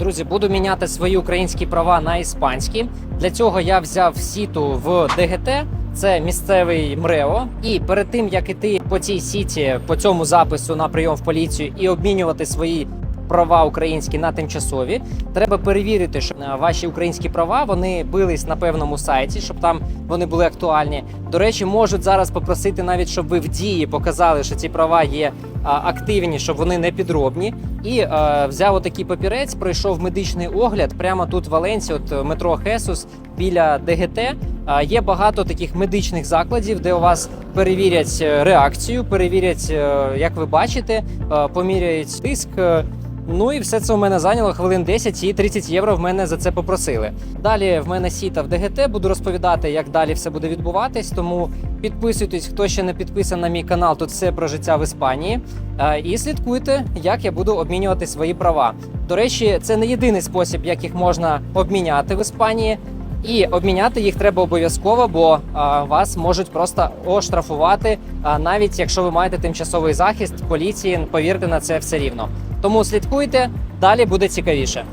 Друзі, буду міняти свої українські права на іспанські. Для цього я взяв сіту в ДГТ. Це місцевий МРЕО. І перед тим як іти по цій сіті, по цьому запису на прийом в поліцію і обмінювати свої права українські на тимчасові, треба перевірити, що е, ваші українські права вони бились на певному сайті, щоб там вони були актуальні. До речі, можуть зараз попросити навіть, щоб ви в дії показали, що ці права є активні, щоб вони не підробні. І е, взяв отакий папірець, пройшов медичний огляд прямо тут в Валенсі, от е, метро Хесус біля ДГТ. Е, є багато таких медичних закладів, де у вас перевірять реакцію, перевірять, як ви бачите, поміряють тиск. Е, Ну і все це у мене зайняло хвилин 10 і 30 євро в мене за це попросили. Далі в мене сіта в ДГТ, буду розповідати, як далі все буде відбуватись. Тому підписуйтесь, хто ще не підписаний на мій канал. Тут все про життя в Іспанії. Е, І слідкуйте, як я буду обмінювати свої права. До речі, це не єдиний спосіб, як їх можна обміняти в Іспанії. І обміняти їх треба обов'язково, бо а, вас можуть просто оштрафувати, а, навіть якщо ви маєте тимчасовий захист поліції. Повірте на це все рівно. Тому слідкуйте, далі буде цікавіше.